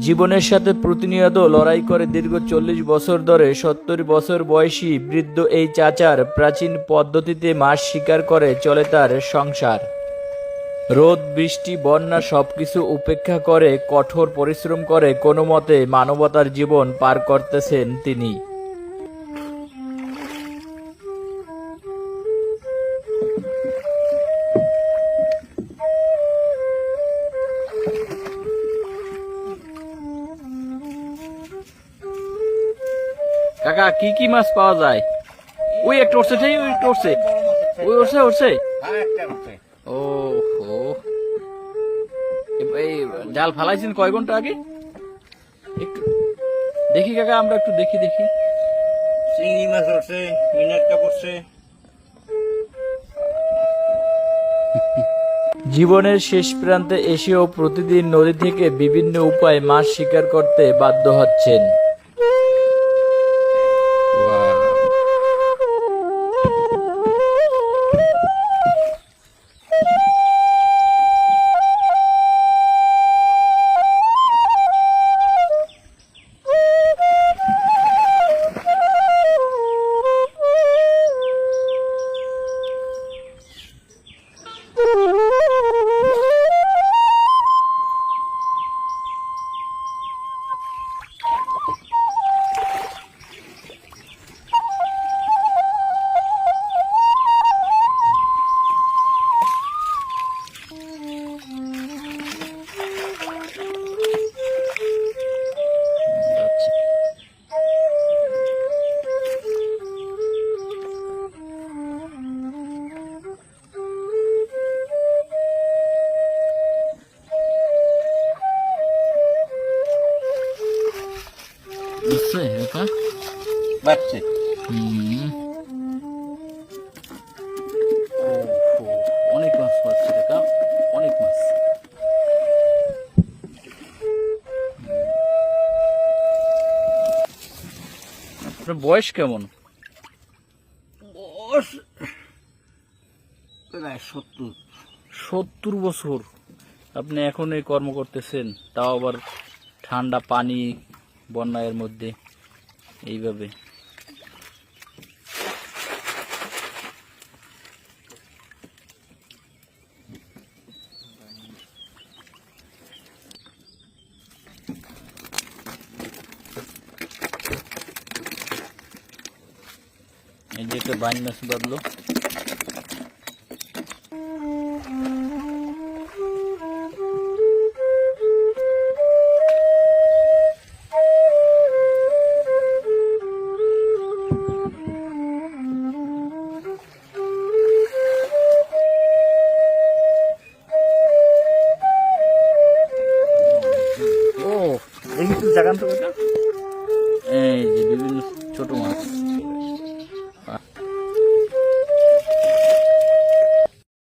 জীবনের সাথে প্রতিনিয়ত লড়াই করে দীর্ঘ চল্লিশ বছর ধরে সত্তর বছর বয়সী বৃদ্ধ এই চাচার প্রাচীন পদ্ধতিতে মাছ শিকার করে চলে তার সংসার। রোদ, বৃষ্টি, বন্যা সবকিছু উপেক্ষা করে কঠোর পরিশ্রম করে কোনো মতে মানবতার জীবন পার করতেছেন তিনি। কাকা কি কি মাছ পাওয়া যায়? ওই একটা উঠছে সেই ওই উঠছে ওই উঠছে উঠছে ও হো। এই জাল ফালাইছেন কয় ঘণ্টা আগে? একটু দেখি কাকা আমরা একটু দেখি দেখি। চিংড়ি মাছ হচ্ছে মিনারটা পড়ছে জীবনের শেষ প্রান্তে এসেও প্রতিদিন নদী থেকে বিভিন্ন উপায়ে মাছ শিকার করতে বাধ্য হচ্ছেন। কাকা বাচ্চে হুম। ওহো, অনেক মাছ পাচ্ছে কাকা অনেক মাছ। আপনার বয়স কেমন? প্রায় সত্তর। সত্তর বছর। আপনি এখন এই কর্ম করতেছেন তাও আবার ঠান্ডা পানি বন্যায়ের মধ্যে। এইভাবে। এই যে একটা বাইন বাঁধলো। জাগান তো এই যে বিভিন্ন ছোট মাছ।